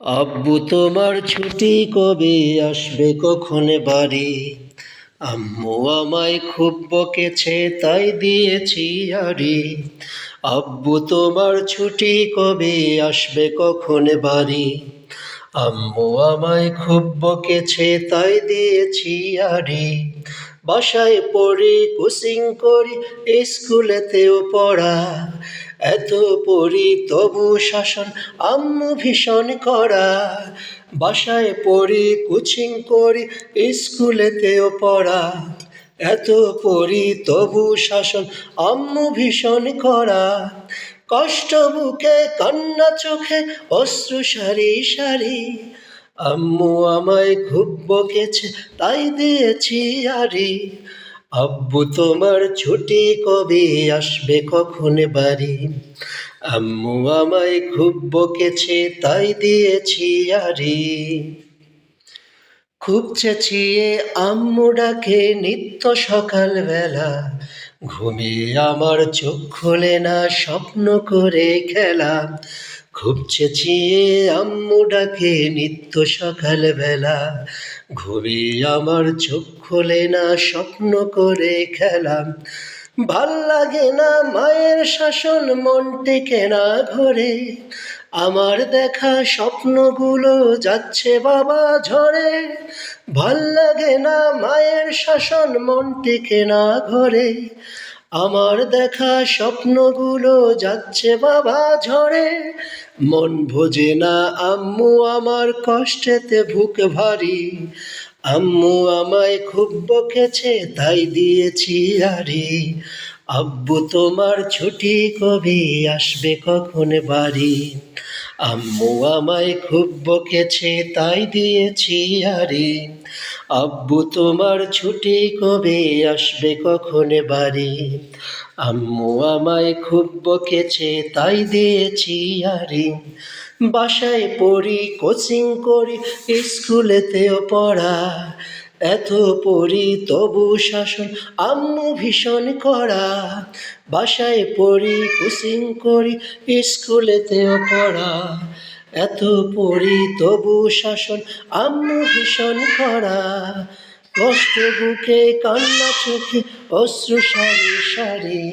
আব্বু, তোমার ছুটি কবে আসবে? কখন বাড়ি? আম্মু আমায় খুব বকেছে, তাই দিয়েছি আড়ি। আব্বু, তোমার ছুটি কবে আসবে? কখন বাড়ি? আম্মু আমায় খুব বকেছে, তাই দিয়েছি আড়ি। বাসায় পড়ি, কোচিং করি, স্কুলেতেও পড়া। এত পড়ি তবু শাসন আম্মু ভীষণ করা। বাসায় পড়ি কোচিং করি স্কুলেতেও পড়া। এত পড়ি তবু শাসন আম্মু ভীষণ করা। কষ্ট বুকে, কান্না চোখে, অশ্রু সারি সারি। আম্মু আমায় খুব বকেছে তাই দিয়েছি আরি। আব্বু, তোমার ছুটি কবে আসবে? কখন বাড়ি? আম্মু আমায় খুব বকেছে, তাই দিয়েছি আরি। খুব চেঁচিয়ে আম্মু ডাকে, নিত্য সকাল বেলা ঘুমিয়ে আমার চোখ খোলে না, স্বপ্ন করে খেলা। খুব চেঁচিয়ে আম্মু ডাকে নিত্য সকাল বেলা ঘুমিয়ে আমার চোখ খোলে না, স্বপ্ন করে খেলাম। ভালো লাগে না মায়ের শাসন, মন টেকে না ঘরে। আমার দেখা স্বপ্নগুলো যাচ্ছে বাবা ঝরে। ভালো লাগে না মায়ের শাসন, মন টেকে না ঘরে। আমার দেখা স্বপ্নগুলো যাচ্ছে বাবা ঝরে মন ভোজে না, আম্মু আমার কষ্টেতে বুক ভারী। আম্মু আমায় খুব বকেছে, তাই দিয়েছি আরি আব্বু তোমার ছুটি কবে, আসবে কখন বাড়ি? আম্মু আমায় খুব বকেছে, তাই দিয়েছি আরি। আব্বু, তোমার ছুটি কবে আসবে কখন বাড়ি? আম্মু আমায় খুব বকেছে, তাই দিয়েছি আরি। বাসায় পড়ি, কোচিং করি, স্কুলেতেও পড়া। এত পড়ি তবু শাসন আম্মু ভীষণ করা বাসায় পড়ি কোচিং করি স্কুলেতেও পড়া। এত পড়ি তবু শাসন আম্মু ভীষণ করা কষ্ট বুকে কান্না চোখে অশ্রু সারি সারি।